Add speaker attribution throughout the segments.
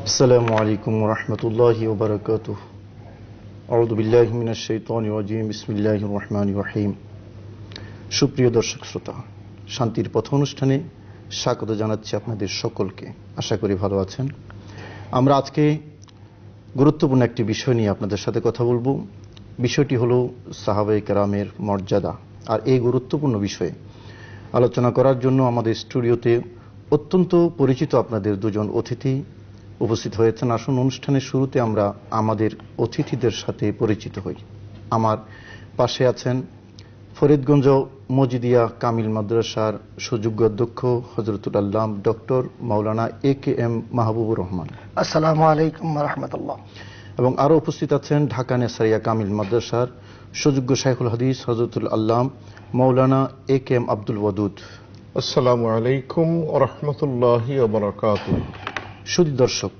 Speaker 1: السلام عليكم ورحمة الله وبركاته أعوذ بالله من الشيطان الرجيم بسم الله الرحمن الرحيم সুপ্রিয় দর্শক শ্রোতা শান্তির পথ অনুষ্ঠানে স্বাগত জানাচ্ছি আপনাদের সকলকে আশা করি ভালো আছেন আমরা আজকে গুরুত্বপূর্ণ একটি বিষয় নিয়ে আপনাদের সাথে কথা বলবো বিষয়টি হলো সাহাবাই কেরামের মর্যাদা আর এই গুরুত্বপূর্ণ বিষয়ে আলোচনা করার জন্য আমাদের স্টুডিওতে অত্যন্ত পরিচিত আপনাদের দুজন অতিথি উপস্থিত হয়েছেন। আসুন অনুষ্ঠানের শুরুতে আমরা আমাদের অতিথিদের সাথে পরিচিত হই। আমার পাশে আছেন ফরিদগঞ্জ মজিদিয়া কামিল মাদ্রাসার সুযোগ্য অধ্যক্ষ হজরতুল আল্লাম doctor Maulana A K M Mahbubur Rahman.
Speaker 2: আসসালামু আলাইকুম রহমতুল্লাহ।
Speaker 1: এবং আরও উপস্থিত আছেন ঢাকা নেসারিয়া কামিল মাদ্রাসার সুযোগ্য শাইখুল হাদিস হজরতুল আল্লাম মৌলানা A K M Abdul Wadud.
Speaker 3: আসসালামু আলাইকুম রহমতুল্লাহ
Speaker 1: সুদী দর্শক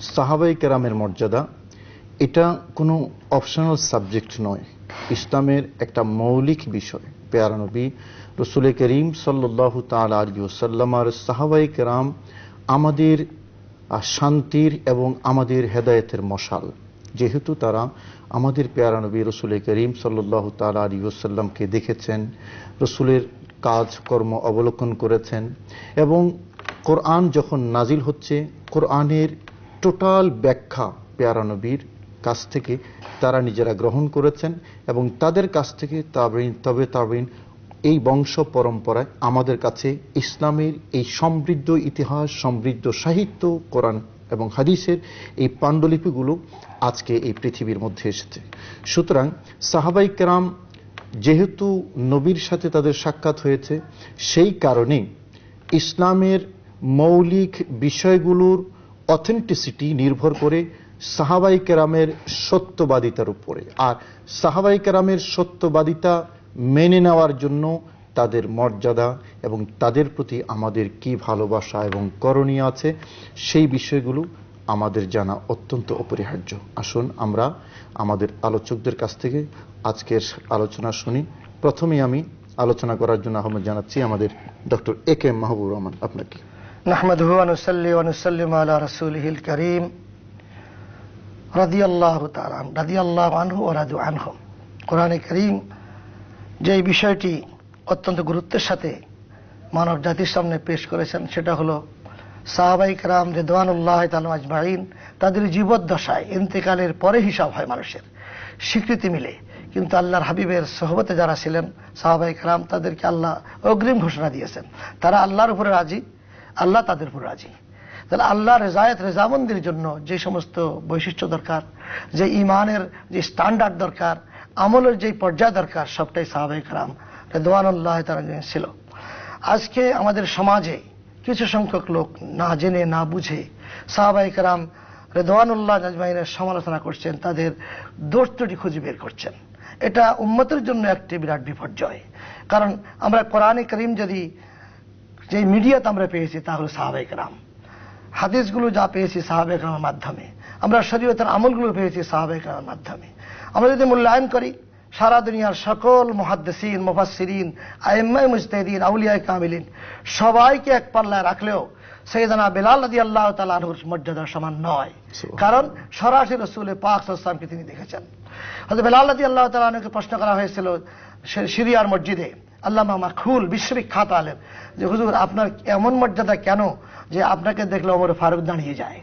Speaker 1: সাহাবাই কেরামের মর্যাদা, এটা কোনো অপশনাল সাবজেক্ট নয়। ইসলামের একটা মৌলিক বিষয়। পেয়ারা নবী রসুল করিম সাল্লাহ তাল আলিউসাল্লামার সাহাবাই কেরাম আমাদের শান্তির এবং আমাদের হেদায়েতের মশাল। যেহেতু তারা আমাদের পেয়ারা নবী রসুল করিম সাল্লাহ তাল আলিউসাল্লামকে দেখেছেন, রসুলের কাজ কর্ম অবলোকন করেছেন এবং কোরআন যখন নাজিল হচ্ছে, কোরআনের টোটাল ব্যাখ্যা পেয়ারা নবীর কাছ থেকে তারা নিজেরা গ্রহণ করেছেন এবং তাদের কাছ থেকে তাবিন তবে তাবিন এই বংশ পরম্পরায় আমাদের কাছে ইসলামের এই সমৃদ্ধ ইতিহাস, সমৃদ্ধ সাহিত্য, কোরআন এবং হাদিসের এই পাণ্ডুলিপিগুলো আজকে এই পৃথিবীর মধ্যে এসেছে। সুতরাং সাহাবাই কেরাম যেহেতু নবীর সাথে তাদের সাক্ষাৎ হয়েছে, সেই কারণে ইসলামের মৌলিক বিষয়গুলোর অথেন্টিসিটি নির্ভর করে সাহাবাই কেরামের সত্যবাদিতার উপরে। আর সাহাবাই কেরামের সত্যবাদিতা মেনে নেওয়ার জন্য তাদের মর্যাদা এবং তাদের প্রতি আমাদের কি ভালোবাসা এবং করণীয় আছে, সেই বিষয়গুলো আমাদের জানা অত্যন্ত অপরিহার্য। আসুন আমরা আমাদের আলোচকদের কাছ থেকে আজকের আলোচনা শুনি। প্রথমেই আমি আলোচনা করার জন্য আহ্বান জানাচ্ছি আমাদের ডক্টর এ কে মাহবুব রহমান আপনাকে।
Speaker 2: نحمده ونصلي ونسلم على رسوله الكريم رضي الله تعالى عنه رضي الله عنه ورضوا عنهم কোরআনে করিম যে এই বিষয়টি অত্যন্ত গুরুত্বের সাথে মানব জাতির সামনে পেশ করেছেন সেটা হলো সাহাবাই কালাম রেদওয়ানুল্লাহ তালু আজমাইন তাদের জীবদ্দশায় ইন্তেকালের পরে হিসাব হয় মানুষের স্বীকৃতি মিলে কিন্তু আল্লাহর হাবিবের সহবতে যারা ছিলেন সাহাবাই কালাম তাদেরকে আল্লাহ অগ্রিম ঘোষণা দিয়েছেন তারা আল্লাহর উপরে রাজি আল্লাহ তাদের উপর রাজি। তাহলে আল্লাহ রেজায়ত, রেজামন্দির জন্য যে সমস্ত বৈশিষ্ট্য দরকার, যে ইমানের যে স্ট্যান্ডার্ড দরকার, আমলের যে পর্যায় দরকার, সবটাই সাহাবাই কালাম রেদওয়ানুল্লাহ তারা ছিল। আজকে আমাদের সমাজে কিছু সংখ্যক লোক না জেনে, না বুঝে সাহাবাই কালাম রেদওয়ানুল্লাহ আজমাইনের সমালোচনা করছেন, তাদের দোষ ত্রুটি খুঁজে বের করছেন। এটা উম্মতের জন্য একটি বিরাট বিপর্যয়। কারণ আমরা কোরআনে করিম যদি যে মিডিয়াতে আমরা পেয়েছি তা হলো সাহাবাই কালাম হাদিসগুলো যা পেয়েছি সাহাবাই কালামের মাধ্যমে আমরা শরীয়তের আমলগুলো পেয়েছি সাহাবাই কালামের মাধ্যমে। আমরা যদি মূল্যায়ন করি সারা দুনিয়ার সকল মহাদ্দেসিন মুফাসসিরিন আইম্মাই মুজতাহিদিন আউলিয়ায় কামিলিন সবাইকে এক পাল্লায় রাখলেও সৈয়দানা বেলাল রাদি আল্লাহ তালাহুর মর্যাদার সমান নয়। কারণ সরাসরি রসুলের পাক সাল্লামকে তিনি দেখেছেন। হয়তো বেলাল রাদি আল্লাহ তালাহকে প্রশ্ন করা হয়েছিল সিরিয়ার মসজিদে আল্লামা মাখুল বিশ্ববিখ্যাত আলেম যে, হুজুর, আপনার এমন মর্যাদা কেন যে আপনাকে দেখলে ওমর ফারুক দাঁড়িয়ে যায়?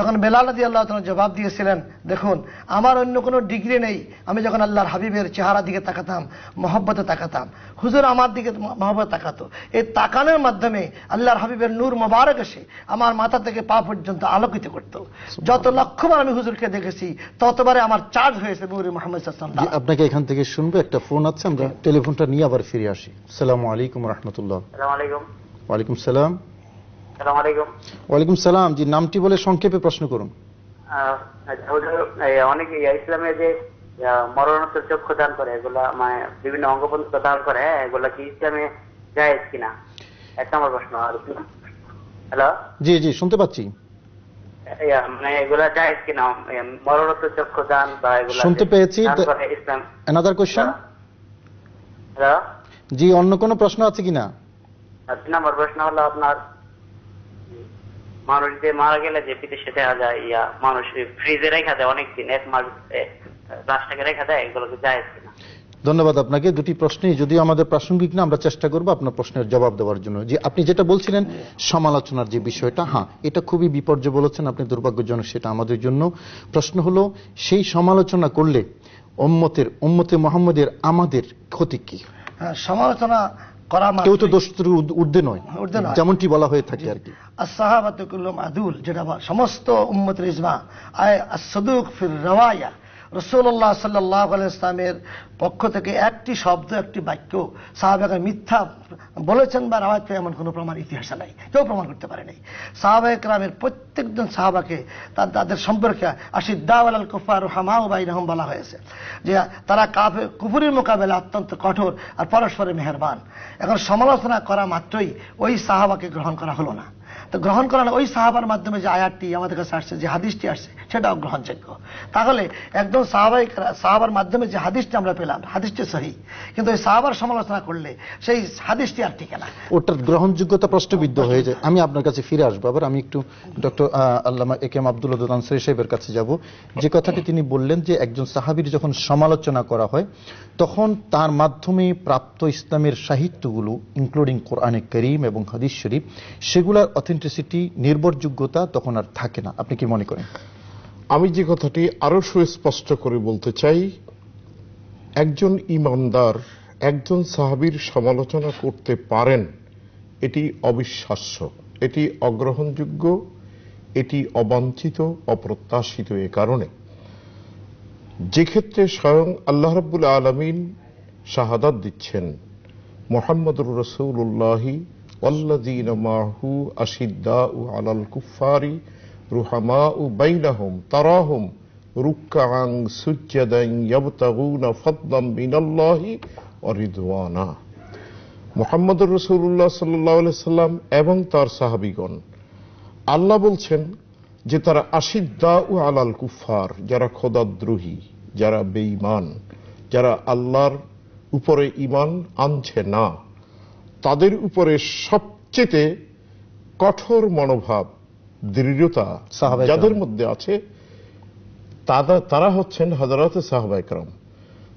Speaker 2: তখন বেলাল রাদি আল্লাহ তাআলা জবাব দিয়েছিলেন দেখুন আমার অন্য কোনো ডিগ্রি নেই। আমি যখন আল্লাহর হাবিবের চেহারা দিকে তাকাতাম মহব্বতে তাকাতাম হুজুর আমার দিকে মহব্বত তাকাতো। এই তাকানোর মাধ্যমে আল্লাহর হাবিবের নূর মোবারক এসে আমার মাথা থেকে পা পর্যন্ত আলোকিত করত। যত লক্ষবার আমি হুজুরকে দেখেছি ততবারে আমার চার্জ হয়েছে নূরি মোহাম্মদ সাল্লাম
Speaker 1: আপনাকে এখান থেকে শুনব একটা ফোন আছে আমরা টেলিফোনটা নিয়ে আবার ফিরে আসি। সালাম আলাইকুম রহমতুল্লাহ।
Speaker 4: আলাইকুম।
Speaker 1: ওয়ালাইকুম সালাম।
Speaker 4: সালাম আলাইকুম।
Speaker 1: ওয়ালাইকুম সালাম। জি নামটি বলে সংক্ষেপে প্রশ্ন করুন।
Speaker 4: আচ্ছা, অনেক ইসলামে যে মরণোত্তর চক্ষু দান করে এগুলা মানে বিভিন্ন অঙ্গ দান করে হ্যাঁ, এগুলা কি ইসলামে জায়েজ কিনা? এক নম্বর প্রশ্ন আর হ্যালো?
Speaker 1: জি জি শুনতে পাচ্ছি।
Speaker 4: মানে এগুলা জায়েজ কিনা? মরণোত্তর চক্ষু দান বা এগুলা
Speaker 1: শুনতে পেয়েছি,
Speaker 4: ইসলাম।
Speaker 1: Another
Speaker 4: hello?
Speaker 1: জি অন্য কোনো প্রশ্ন আছে কিনা?
Speaker 4: তিন নম্বর প্রশ্ন হলো আপনার মানুষ যে মারা গেলে যে বিদেশে দেখা যায় ইয়া মানুষ ফ্রিজে রেখা দেয় অনেকদিন এক মাস রাস্তাকে রেখা দেয় এগুলোকে যায় কিনা।
Speaker 1: ধন্যবাদ আপনাকে। দুটি প্রশ্নই যদিও আমাদের প্রাসঙ্গিক না আমরা চেষ্টা করব আপনার প্রশ্নের জবাব দেওয়ার জন্য। যে আপনি যেটা বলছিলেন সমালোচনার যে বিষয়টা হ্যাঁ এটা খুবই বিপর্যয় বলেছেন আপনি দুর্ভাগ্যজনক সেটা আমাদের জন্য। প্রশ্ন হলো সেই সমালোচনা করলে উম্মতের উম্মতে মোহাম্মদের আমাদের ক্ষতি কি?
Speaker 2: হ্যাঁ, সমালোচনা করা
Speaker 1: কেউ তো দোষের ঊর্ধ্বে নয়।
Speaker 2: ঊর্ধ্বে নয়।
Speaker 1: যেমনটি বলা হয়ে থাকে আর কি।
Speaker 2: আসসাহাবাতু কুল্লুম আদুল যেটা সমস্ত উম্মত ইজমা। আয় আসুক ফির রওয়ায়া রসুল্লাহ সাল্লাহ ইসলামের পক্ষ থেকে একটি শব্দ, একটি বাক্য সাহাবাকে মিথ্যা বলেছেন বা রাওয়াত করে এমন কোনো প্রমাণ ইতিহাসে নাই। কেউ প্রমাণ করতে পারে নাই। সাহাবাহিক রামের প্রত্যেকজন সাহাবাকে তাদের সম্পর্কে আশিদ্দাওয়াল আল কুফার হামাউ বাইনহম বলা হয়েছে যে তারা কাফে, কুফুরির মোকাবেলা অত্যন্ত কঠোর আর পরস্পরে মেহেরবান। এখন সমালোচনা করা মাত্রই ওই সাহাবাকে গ্রহণ করা হলো না। তো গ্রহণ করা ওই সাহাবার মাধ্যমে যে আয়াতটি আমাদের কাছে আসছে, যে হাদিসটি আসছে সেটাও গ্রহণযোগ্য। তাহলে একদম সাহাবাই সাহাবার মাধ্যমে যে হাদিসটি আমরা পেলাম, হাদিসটি সহি, কিন্তু ওই সাহাবার সমালোচনা করলে সেই হাদিসটি আর টিকে না।
Speaker 1: ওটার গ্রহণযোগ্যতা প্রশ্নবিদ্ধ হয়ে যায়। আমি আপনার কাছে ফিরে আসব। আবার আমি একটু ডক্টর আল্লামা এ কেম আব্দুল আনসারি সাহেবের কাছে যাব। যে কথাটি তিনি বললেন যে একজন সাহাবীর যখন সমালোচনা করা হয়, তখন তার মাধ্যমে প্রাপ্ত ইসলামের সাহিত্যগুলো ইনক্লুডিং কোরআনে করিম এবং হাদিস শরীফ, সেগুলোর অথেন্টিসিটি নির্ভরযোগ্যতা তখন আর থাকে না। আপনি কি মনে করেন?
Speaker 3: আমি যে কথাটি আরও সুস্পষ্ট করে বলতে চাই, একজন ইমানদার, একজন সাহাবীর সমালোচনা করতে পারেন, এটি অবিশ্বাস্য। এটি অগ্রহণযোগ্য, এটি অবাঞ্ছিত, অপ্রত্যাশিত এ কারণে। যে ক্ষেত্রে স্বয়ং আল্লাহ রাব্বুল আলমিন শাহাদাত দিচ্ছেন, মোহাম্মদুর রসুল্লাহি ওয়াল্লাযীন মাহু আশিদ্দাউ আলাল কুফারি রুহামাউ বাইনাহুম তারাহুম রুক্কাআন সুজ্জাদান ইয়াবতাগুনা ফাদলাম মিনাল্লাহি ওয়া রিদওয়ানা। মোহাম্মদুর রসুল্লাহ সাল্লাহ সাল্লাম এবং তার সাহাবিগণ, আল্লাহ বলছেন যে তারা আশিদ্দা ও আলাল কুফার যারা খোদাদ্রোহী, যারা বেঈমান, যারা আল্লাহর উপরে ইমান আনছে না। তাদের উপরে সবচেয়ে কঠোর মনোভাব দৃঢ়তা যাদের মধ্যে আছে তারা- হচ্ছেন হজরত সাহবাইকরাম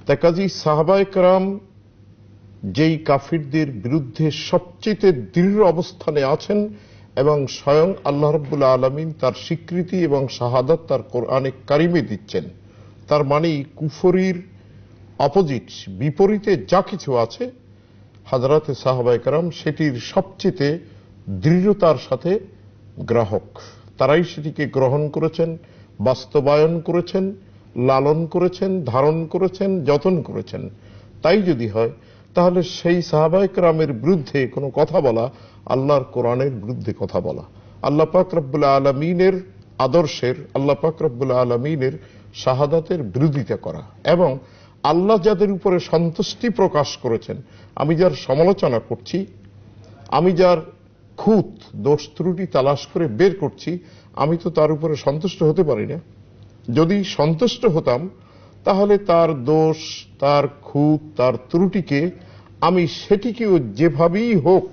Speaker 3: তাই কাজী সাহবাইকরাম যেই কাফিরদের বিরুদ্ধে সবচেয়ে দৃঢ় অবস্থানে আছেন এবং স্বয়ং আল্লাহ রব্বুল আলমিন তার স্বীকৃতি এবং শাহাদাত তার কোরআনে কারিমে দিচ্ছেন তার মানে কুফরির অপোজিট বিপরীতে যা কিছু আছে হাজরাতে সাহাবাইকারাম সেটির সবচেয়ে দৃঢ়তার সাথে গ্রাহক। তারাই সেটিকে গ্রহণ করেছেন, বাস্তবায়ন করেছেন, লালন করেছেন, ধারণ করেছেন, যতন করেছেন। তাই যদি হয়, তাহলে সেই সাহাবাইকরামের বিরুদ্ধে কোনো কথা বলা, আল্লাহর কোরআনের বিরুদ্ধে কথা বলা। আল্লাহ পাক রব্বুল আলমিনের আদর্শের, আল্লাহ পাক রব্বুল আলমিনের শাহাদাতের বিরোধিতা করা এবং আল্লাহ যাদের উপরে সন্তুষ্টি প্রকাশ করেছেন, আমি যার সমালোচনা করছি, আমি যার খুঁত, দোষ ত্রুটি তালাশ করে বের করছি, আমি তো তার উপরে সন্তুষ্ট হতে পারি না। যদি সন্তুষ্ট হতাম, তাহলে তার দোষ, তার খুঁত, তার ত্রুটিকে আমি সেটিকেও যেভাবেই হোক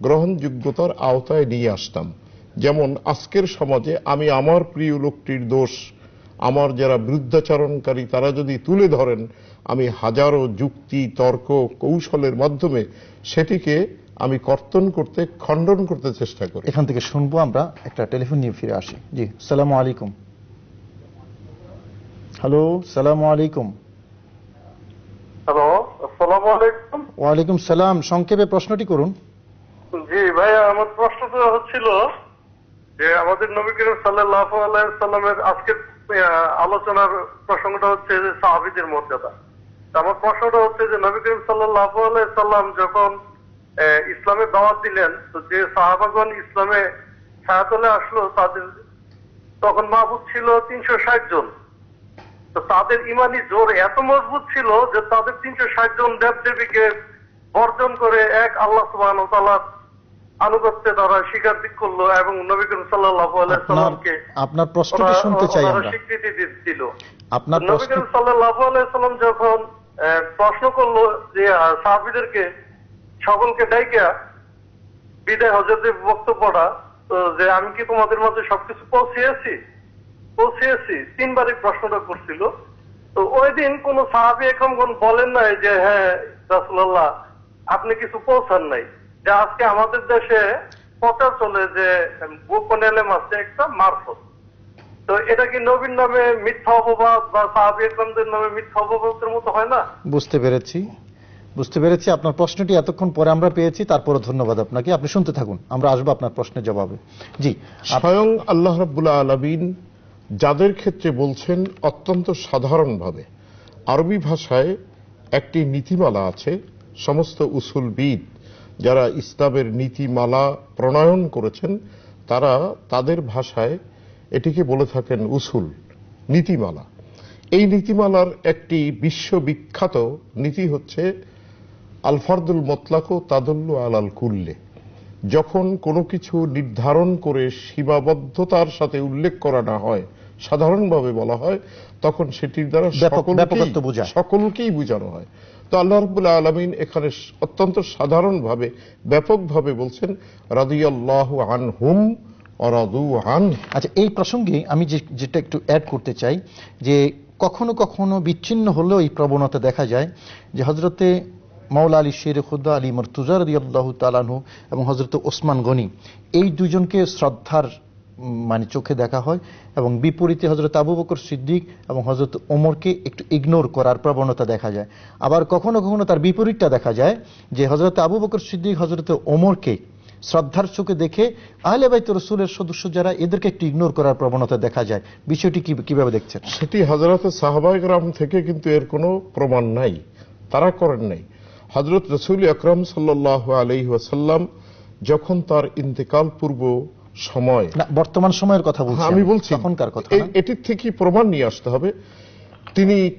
Speaker 3: গ্রহণযোগ্যতার আওতায় নিয়ে আসতাম। যেমন আজকের সমাজে আমি আমার প্রিয় লোকটির দোষ আমার যারা বৃদ্ধাচরণকারী তারা যদি তুলে ধরেন আমি হাজারো যুক্তি তর্ক কৌশলের মাধ্যমে সেটিকে আমি কর্তন করতে খণ্ডন করতে চেষ্টা করি।
Speaker 1: এখান থেকে শুনব আমরা একটা টেলিফোন নিয়ে ফিরে আসি। জি সালাম আলাইকুম। হ্যালো সালাম আলাইকুম।
Speaker 5: হ্যালো আসসালামু আলাইকুম।
Speaker 1: ওয়ালাইকুম সালাম সংক্ষেপে প্রশ্নটি করুন।
Speaker 5: জি ভাইয়া আমার প্রশ্নটা হচ্ছিল যে আমাদের নবী করিম সাল্লাহ সাল্লামের আজকের আলোচনার প্রসঙ্গটা হচ্ছে যে সাহাবিদের মর্যাদা। আমার প্রশ্নটা হচ্ছে যে নবী করিম সাল্লাহ সাল্লাম যখন আহ, ইসলামের দাওয়াত দিলেন তো যে সাহাবাগণ ইসলামে ছায়াতলে আসলো তাদের তখন মাহবুব ছিল তিনশো ষাট জন। তো তাদের ইমানি জোর এত মজবুত ছিল যে তাদের তিনশো ষাট জন দেব দেবীকে বর্জন করে এক আল্লাহ সুবাহ আনুগত্যে তারা স্বীকার করল এবং নবী করিম সাল্লাহ
Speaker 1: আপনার
Speaker 5: সাল্লামকে
Speaker 1: আপনার প্রশ্নটি শুনতে চাই আমরা।
Speaker 5: স্বীকৃতি দিচ্ছিল।
Speaker 1: আপনার
Speaker 5: নবী করিম সাল্লাহ সাল্লাম যখন প্রশ্ন করল যে সাহাবীদেরকে সকলকে ডাইকা বিদায় বক্তব্যটা যে আমি কি তোমাদের মাঝে সবকিছু পৌঁছিয়েছি? পৌঁছিয়েছি। তিনবারই প্রশ্নটা করছিল। তো ওই দিন কোন সাহাবি এখন বলেন নাই যে হ্যাঁ রাসুল্লাহ আপনি কিছু পৌঁছান নাই। যে আজকে আমাদের দেশে প্রচার চলে যে গোপন এলেম আছে একটা মারফত। তো এটা কি নবীন নামে মিথ্যা অপবাদ বা সাহাবি একরামদের নামে মিথ্যা অপবাদের মতো হয় না?
Speaker 1: বুঝতে পেরেছি। বুঝতে পেরেছি। আপনার প্রশ্নটি এতক্ষণ পরে আমরা পেয়েছি তারপরে ধন্যবাদ আপনাকে। আপনি শুনতে থাকুন আমরা আসব আপনার প্রশ্নের জবাবে। জি
Speaker 3: স্বয়ং আল্লাহ রাব্বুল্লাহ আলামিন যাদের ক্ষেত্রে বলছেন অত্যন্ত সাধারণভাবে আরবি ভাষায় একটি নীতিমালা আছে সমস্ত উসুলবিদ যারা ইসলামের নীতিমালা প্রণয়ন করেছেন, তারা তাদের ভাষায় এটিকে বলে থাকেন উসুল, নীতিমালা। এই নীতিমালার একটি বিশ্ববিখ্যাত নীতি হচ্ছে, আলফারদুল মতলাক তাদুল্লু আলাল কুল্লে। যখন কোনো কিছু নির্ধারণ করে সীমাবদ্ধতার সাথে উল্লেখ করা না হয় সাধারণভাবে বলা হয় তখন সেটির দ্বারা সকলকেই- বোঝানো হয়। তো আল্লাহ রবুল্লাহ আলমিন এখানে অত্যন্ত সাধারণভাবে ব্যাপকভাবে বলছেন রাদিয়াল্লাহ আন হুম অরাদু আন।
Speaker 1: আচ্ছা এই প্রসঙ্গে আমি যেটা একটু অ্যাড করতে চাই যে কখনো কখনো বিচ্ছিন্ন হলেও এই প্রবণতা দেখা যায় যে হজরতে মাওলা আলী শের খুদ্া আলী মর্তুজা রদি আল্লাহ তালানহু এবং হজরত ওসমান গনি এই দুজনকে শ্রদ্ধার মানে চোখে দেখা হয় এবং বিপরীতে হজরত আবু বকর সিদ্দিক এবং হজরত ওমরকে একটু ইগনোর করার প্রবণতা দেখা যায়। আবার কখনো কখনো তার বিপরীতটা দেখা যায় যে হজরত আবু বকর সিদ্দিক হজরত ওমরকে শ্রদ্ধার চোখে দেখে আহলে বাইত রসুলের সদস্য যারা, এদেরকে একটু ইগনোর করার প্রবণতা দেখা যায়। বিষয়টি কীভাবে দেখছেন?
Speaker 3: সেটি হজরত সাহাবাইকরাম থেকে কিন্তু এর কোনো প্রমাণ নাই, তারা করেন নাই। হজরত রসুল আকরম সাল্লাহ আলহি ওয়াসাল্লাম যখন তার ইন্তেকাল পূর্ব সময়।
Speaker 1: না বর্তমান সময়ের কথা বলছি
Speaker 3: হ্যাঁ, আমি বলছি।
Speaker 1: তখনকার কথা
Speaker 3: এটির থেকে প্রমাণ নিয়ে আসতে হবে। তিনি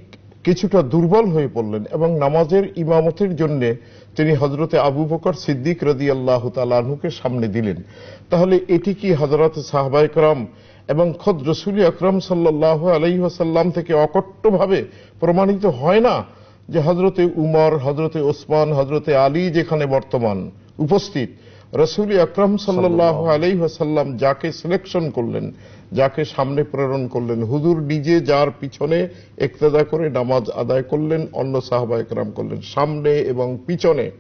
Speaker 3: কিছুটা দুর্বল হয়ে পড়লেন এবং নামাজের ইমামতের জন্য তিনি হজরতে আবু বকর সিদ্দিক রদি আল্লাহ তালুকে সামনে দিলেন। তাহলে এটি কি হজরত সাহবাইকরাম এবং খদ রসুল আকরম সাল্লাহ আলহিহাসাল্লাম থেকে অকট্টভাবে প্রমাণিত হয় না যে হজরতে উমর হজরতে ওসমান হজরতে আলী যেখানে বর্তমান উপস্থিত? রসুল আকরম সাল্লাহ আলাইহাসাল্লাম যাকে সিলেকশন করলেন যাকে সামনে প্রেরণ করলেন হুজুর নিজে যার পিছনে একতেদা করে নামাজ আদায় করলেন অন্য সাহবা একরাম করলেন। সামনে এবং পিছনে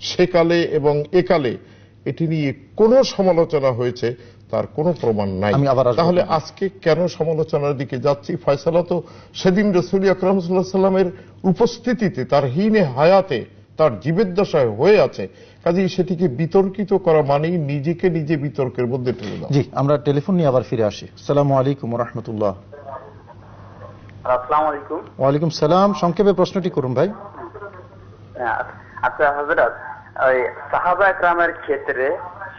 Speaker 3: সেকালে এবং একালে এটি নিয়ে কোনো সমালোচনা হয়েছে তার কোনো প্রমাণ নাই। তাহলে আজকে কেন সমালোচনার দিকে যাচ্ছি? ফয়সালা তো সেদিন রসুল আকরম সাল্লাহ সাল্লামের উপস্থিতিতে তার হিনে হায়াতে তার জীবেদ্দশায় হয়ে আছে। কাজেই সেটিকে বিতর্কিত করা মানেই নিজেকে নিজে বিতর্কের মধ্যে ঠেলে দেওয়া।
Speaker 1: জি আমরা টেলিফোন নিয়ে আবার ফিরে আসি। সালাম আলাইকুম রহমতুল্লাহ ওয়ালাইকুম সালাম। সংক্ষেপে প্রশ্নটি করুন ভাই।
Speaker 4: আচ্ছা হজরত ওই সাহাবা একরামের ক্ষেত্রে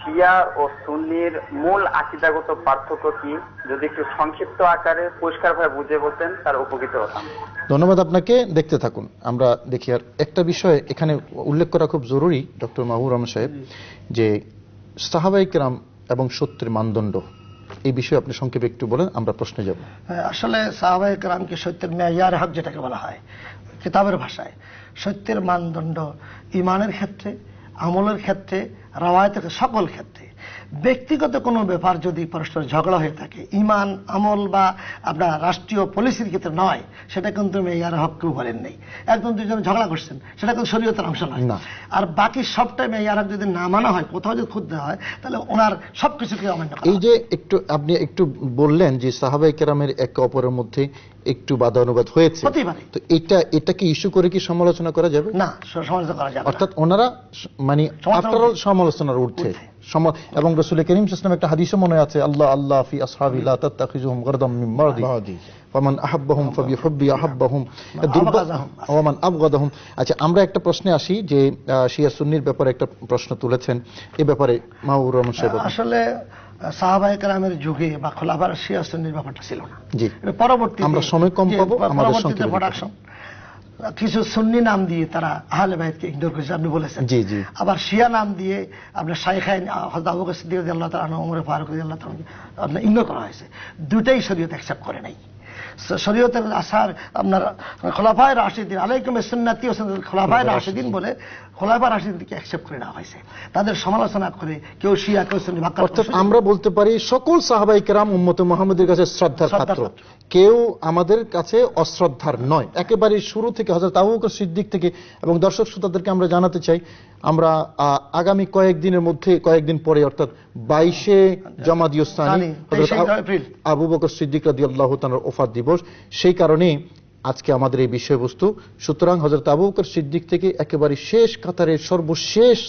Speaker 4: শিয়া ও সুন্নির মূল আকিদাগত পার্থক্য কি? যদি একটু সংক্ষিপ্ত আকারে পরিষ্কারভাবে বুঝে বলতেন তার উপকৃত হতাম।
Speaker 1: ধন্যবাদ আপনাকে দেখতে থাকুন। আমরা দেখি আর একটা বিষয় এখানে উল্লেখ করা খুব জরুরি ডক্টর মাহবুর রহমান সাহেব যে সাহাবাইকরাম এবং সত্যের মানদণ্ড এই বিষয়ে আপনি সংক্ষেপে একটু বলেন আমরা প্রশ্নে যাব।
Speaker 2: হ্যাঁ, আসলে সাহাবাহিক রামকে সত্যের মেয়ার হক যেটাকে বলা হয় কিতাবের ভাষায় সত্যের মানদণ্ড ইমানের ক্ষেত্রে আমলের ক্ষেত্রে রাওয়ায়তের সকল ক্ষেত্রে। ব্যক্তিগত কোনো ব্যাপার যদি পরস্পর ঝগড়া হয়ে থাকে ইমান আমল বা আপনার রাষ্ট্রীয় পলিসির ক্ষেত্রে নয় সেটা কিন্তু মেয়ার হক কেউ বলেন নেই। একজন দুজন ঝগড়া করছেন সেটা কিন্তু শরীয়তের অংশ নয়।
Speaker 1: না।
Speaker 2: আর বাকি সবটাই মেয়ার হক যদি না মানা হয় কোথাও যদি খুদ দেওয়া হয় তাহলে ওনার সবকিছুকে অমান্য
Speaker 1: এই যে একটু আপনি একটু বললেন যে সাহাবাই কেরামের একে অপরের মধ্যে একটু বাধা অনুবাদ হয়েছে তো এটা এটাকে ইস্যু করে কি সমালোচনা করা যাবে?
Speaker 2: না সমালোচনা করা যাবে
Speaker 1: অর্থাৎ ওনারা মানে
Speaker 2: সমালোচনা
Speaker 1: আফটার অল ঊর্ধ্বে। সম- এবং রসুল করিম ইসলাম একটা হাদিসও মনে আছে আল্লাহ আল্লাহ ফি আসহাবি লা তাত্তাখিজুহুম গারদাম মিন মারদি। আহাব্বাহুম ফাবিহুব্বি আহাব্বাহুম। ওমান আবগাদাহুম। আচ্ছা আমরা একটা প্রশ্নে আসি যে শিয়া সুন্নির ব্যাপারে একটা প্রশ্ন তুলেছেন। এ ব্যাপারে রহমান সাহেব
Speaker 2: আসলে সাহাবাহিক রামের যুগে বা খোলাফার শিয়াসন্নির ব্যাপারটা ছিল না।
Speaker 1: জি।
Speaker 2: পরবর্তী
Speaker 1: আমরা সময় কম পাবো, আমাদের
Speaker 2: প্রোডাকশন কিছু সুন্নি নাম দিয়ে তারা আহলে বাইতকে ইগনোর করেছে আপনি বলেছেন।
Speaker 1: জি, জি।
Speaker 2: আবার শিয়া নাম দিয়ে আপনার শাইখাইন হজরত আবু বকর সিদ্দিক রাদিয়াল্লাহু তাআলা ওমর ফারুক রাদিয়াল্লাহু তাআলা আপনার ইগনোর করা হয়েছে। দুটাই শরীয়ত অ্যাকসেপ্ট করে নাই। শরীয়তের আসার আপনার খোলাফায় রাশিদিন আলাইকুম সুন্নাতি ও খোলাফায় রাশিদিন বলে খোলাফা রাশিদিনকে অ্যাকসেপ্ট করে নেওয়া হয়েছে। তাদের সমালোচনা করে কেউ শিয়া কেউ সুন্নি
Speaker 1: অর্থাৎ আমরা বলতে পারি সকল সাহাবাই কেরাম উম্মত মোহাম্মদের কাছে শ্রদ্ধার পাত্র। কেউ আমাদের কাছে অশ্রদ্ধার নয়। একেবারে শুরু থেকে হজরত আবু সিদ্দিক থেকে এবং দর্শক শ্রোতাদেরকে আমরা জানাতে চাই আমরা আগামী কয়েকদিনের মধ্যে কয়েকদিন পরে অর্থাৎ বাইশে
Speaker 2: তানি, তেইশে
Speaker 1: আবু বকর সিদ্দিক রাদি আল্লাহ ওফাত দিবস সেই কারণে আজকে আমাদের এই বিষয়বস্তু। সুতরাং হজরত আবু বকর সিদ্দিক থেকে একেবারে শেষ কাতারের সর্বশেষ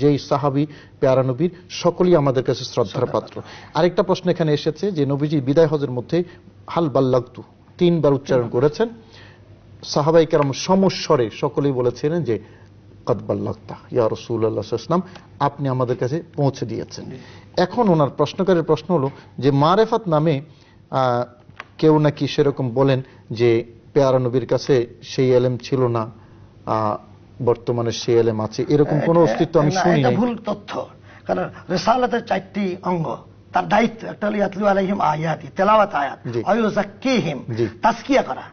Speaker 1: যেই সাহাবি পেয়ারা নবীর সকলেই আমাদের কাছে শ্রদ্ধার পাত্র। আরেকটা প্রশ্ন এখানে এসেছে যে নবীজি বিদায় হজের মধ্যে হাল বাল্লাগতু তিনবার উচ্চারণ করেছেন। সাহাবাই কেরাম সমস্বরে সকলেই বলেছিলেন যে কদবাল্লাক্তা ইয়া রসুল্লাহাম আপনি আমাদের কাছে পৌঁছে দিয়েছেন। এখন ওনার প্রশ্নকারের প্রশ্ন হলো যে মারেফাত নামে কেউ নাকি সেরকম বলেন যে পেয়ারা নবীর কাছে সেই এলেম ছিল না বর্তমানে সেই এলেম আছে। এরকম কোনো অস্তিত্ব আমি শুনি
Speaker 2: ভুল তথ্য। কারণ রেসালাতের চারটি অঙ্গ তার দায়িত্ব একটা হলো ইয়াতলু আলাইহিম আয়াতি তেলাওয়াত আয়াত। অয়ুজাক্কিহিম তাসকিয়া করা।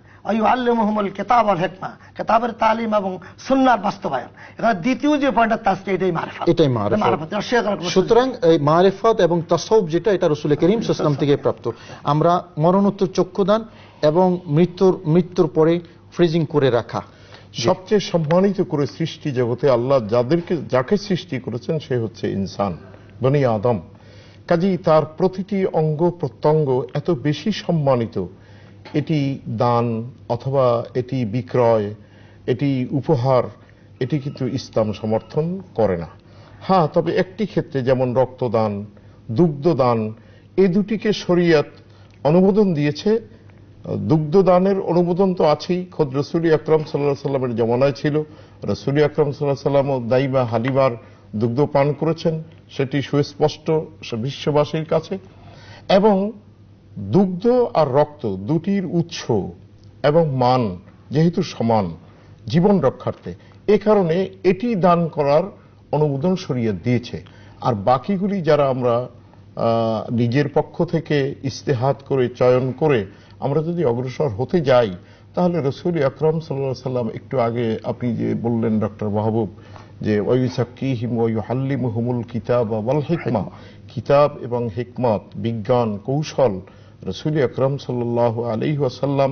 Speaker 2: কিতাব হিকমা কিতাবের তালিম এবং সুন্নাহর বাস্তবায়ন এখানে দ্বিতীয় যে পয়েন্টটা এটাই মারফত
Speaker 1: এটাই মারফত সুতরাং এই মারেফাত এবং তসৌব যেটা এটা রসুল করিম সাল্লাম থেকে প্রাপ্ত। আমরা মরণোত্তর চক্ষুদান এবং মৃত্যুর মৃত্যুর পরে ফ্রিজিং করে রাখা।
Speaker 3: সবচেয়ে সম্মানিত করে সৃষ্টি জগতে আল্লাহ যাদেরকে যাকে সৃষ্টি করেছেন সে হচ্ছে ইনসান বনি আদম। কাজেই তার প্রতিটি অঙ্গ প্রত্যঙ্গ এত বেশি সম্মানিত এটি দান অথবা এটি বিক্রয়, এটি উপহার, এটি কিন্তু ইসলাম সমর্থন করে না। হ্যাঁ তবে একটি ক্ষেত্রে যেমন রক্তদান, দুগ্ধদান, এ দুটিকে শরীয়ত অনুমোদন দিয়েছে। দুগ্ধদানের অনুমোদন তো আছেই। খোদ রসুলি আকরম সাল্লাহ সাল্লামের জমানায় ছিল। রসুলি আকরম সাল্লাহ সাল্লামও দাইমা হালিমার দুগ্ধ পান করেছেন। সেটি সুস্পষ্ট বিশ্ববাসীর কাছে। এবং দুগ্ধ আর রক্ত দুটির উৎস এবং মান যেহেতু সমান জীবন রক্ষার্থে, এ কারণে এটি দান করার অনুমোদন সরিয়ে দিয়েছে। আর বাকিগুলি যারা আমরা নিজের পক্ষ থেকে ইস্তেহাত করে, চয়ন করে আমরা যদি অগ্রসর হতে যাই, তাহলে রসুল আকরম সাল্লাহ সাল্লাম একটু আগে আপনি যে বললেন ডক্টর মাহবুব যে কিতাব হিকমা। কিতাব এবং হিকমত, বিজ্ঞান, কৌশল রসুল আকরম সাল্লাহ আলাইহি ওয়াসাল্লাম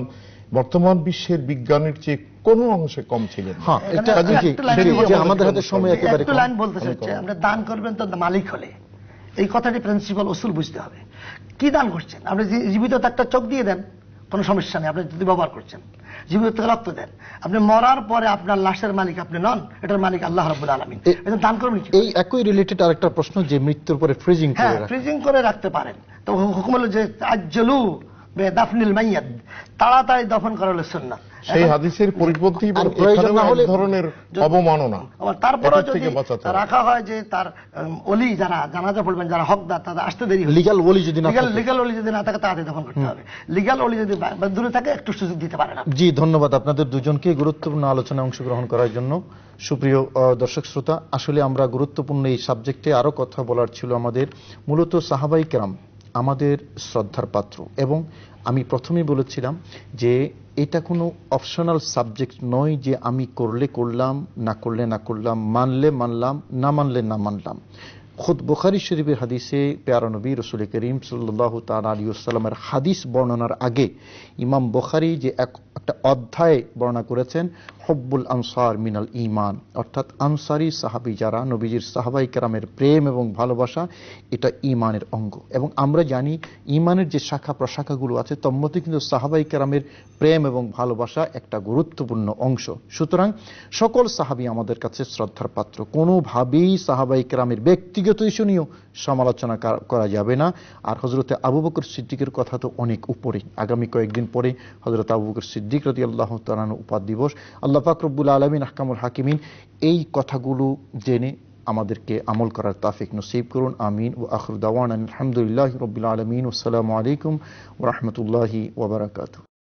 Speaker 3: বর্তমান বিশ্বের বিজ্ঞানের চেয়ে কোন অংশে কম ছিলেন
Speaker 1: হ্যাঁ এটা আমাদের হাতে সময় একেবারে
Speaker 2: একটু লাইন বলতে চাচ্ছি আপনি দান করবেন তো মালিক হলে। এই কথাটি প্রিন্সিপাল ওসুল বুঝতে হবে। কি দান করছেন? আপনি জীবিত একটা চোখ দিয়ে দেন। কোনো সমস্যা নেই আপনি যদি ব্যবহার করছেন। জীবিত থেকে রক্ত দেন। আপনি মরার পরে আপনার লাশের মালিক আপনি নন এটার মালিক আল্লাহ রব আলমিন। এটা দান করবেন
Speaker 1: এই একই রিলেটেড আরেকটা প্রশ্ন যে মৃত্যুর পরে ফ্রিজিং করে
Speaker 2: হ্যাঁ ফ্রিজিং করে রাখতে পারেন। তো হুকুম হলো যে আজ্জলু বে দাফনিল মাইয়াদ। তাড়াতাড়ি দফন করা হলো সুন্নাত
Speaker 3: সেই হাদিসের পরিপন্থী
Speaker 1: প্রয়োজন না হলে-
Speaker 3: ধরনের অবমাননা
Speaker 2: আবার তারপরেও যদি। রাখা হয় যে তার অলি যারা জানাজা পড়বেন যারা হকদার তাদের আসতে দেরি
Speaker 1: লিগাল ওলি যদি না
Speaker 2: লিগাল
Speaker 1: থাকে।
Speaker 2: লিগাল অলি যদি না থাকে তাড়াতাড়ি দফন করতে হবে। লিগাল অলি যদি দূরে থাকে একটু সুযোগ দিতে পারে না।
Speaker 1: জি ধন্যবাদ আপনাদের দুজনকে গুরুত্বপূর্ণ আলোচনায় অংশগ্রহণ করার জন্য। সুপ্রিয় আহ, দর্শক শ্রোতা আসলে আমরা গুরুত্বপূর্ণ এই সাবজেক্টে আরও কথা বলার ছিল আমাদের। মূলত সাহাবাই কেরাম আমাদের শ্রদ্ধার পাত্র। এবং আমি প্রথমেই বলেছিলাম যে এটা কোনো অপশনাল সাবজেক্ট নয় যে আমি করলে করলাম, না করলে না করলাম, মানলে মানলাম, না মানলে না মানলাম। খুদ বুখারি শরীফের হাদিসে পেয়ারা নবী রসুল করিম সাল্লাহ তাল হাদিস বর্ণনার আগে ইমাম বুখারি যে এক একটা অধ্যায় বর্ণনা করেছেন, হব্বুল আনসার মিনাল ইমান অর্থাৎ আনসারি সাহাবি যারা, নবীজির সাহাবাই কেরামের প্রেম এবং ভালোবাসা, এটা ইমানের অঙ্গ। এবং আমরা জানি ইমানের যে শাখা প্রশাখাগুলো আছে, তন্মধ্যে কিন্তু সাহাবাই কেরামের প্রেম এবং ভালোবাসা একটা গুরুত্বপূর্ণ অংশ। সুতরাং সকল সাহাবি আমাদের কাছে শ্রদ্ধার পাত্র। কোনোভাবেই সাহাবাই কেরামের ব্যক্তিগত ইস্যু নিয়েও সমালোচনা করা- যাবে না। আর হজরতে আবু বকর সিদ্দিকের কথা তো অনেক উপরে। আগামী কয়েকদিন পরে হজরত আবু বকর সিদ্দিক রতি আল্লাহ তালান উপাদ দিবস। আল্লাহ পাক রব্বুল আলমিন, আহকামুল হাকিমিন এই কথাগুলো জেনে আমাদেরকে আমল করার তাফিক নসিব করুন। আমিন। ও আখরুদ্দাওয়ান আলহামদুলিল্লাহ রবিল আলমিন। আসসালামু আলাইকুম ওরহমতুল্লাহি ওবরাকাতু